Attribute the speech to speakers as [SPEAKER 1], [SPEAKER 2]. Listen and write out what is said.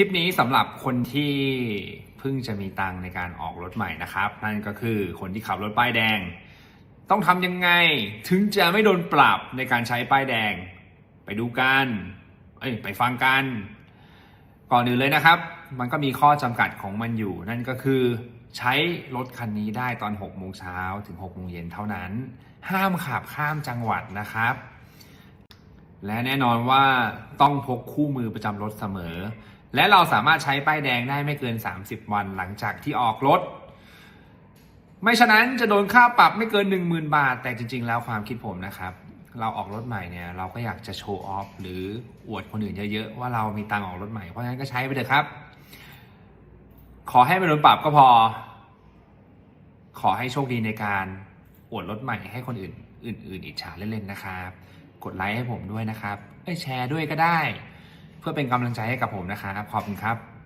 [SPEAKER 1] คลิปนี้สำหรับคนที่เพิ่งจะมีตังในการออกรถใหม่นะครับ นั่นก็คือคนที่ขับรถป้ายแดง ต้องทำยังไงถึงจะไม่โดนปรับในการใช้ป้ายแดง ไปดูกันเอ้ยไปฟังกัน ก่อนอื่นเลยนะครับ มันก็มีข้อจำกัดของมันอยู่ นั่นก็คือใช้รถคันนี้ได้ตอน6โมงเช้าถึง6โมงเย็นเท่านั้น ห้ามขับข้ามจังหวัดนะครับ และแน่นอนว่าต้องพกคู่มือประจำรถเสมอ และเราสามารถใช้ป้ายแดงได้ไม่เกิน 30 วันหลังจากที่ออกรถ ไม่ฉะนั้นจะโดนค่าปรับไม่เกิน 10,000 บาท แต่จริง ๆ แล้วความคิดผมนะครับ เราออกรถใหม่เนี่ยเราก็อยากจะโชว์ออฟหรืออวดคนอื่นเยอะๆว่าเรามีตังออกรถใหม่เพราะฉะนั้นก็ใช้ไปเถอะครับ ขอให้ไม่โดนปรับก็พอ ขอให้โชคดีในการอวดรถใหม่ให้คนอื่น อื่นๆอิจฉาเล่นๆนะครับ กดไลค์ให้ผมด้วยนะครับแชร์ด้วยก็ได้ เพื่อเป็นกำลังใจให้กับผมนะครับ ขอบคุณครับ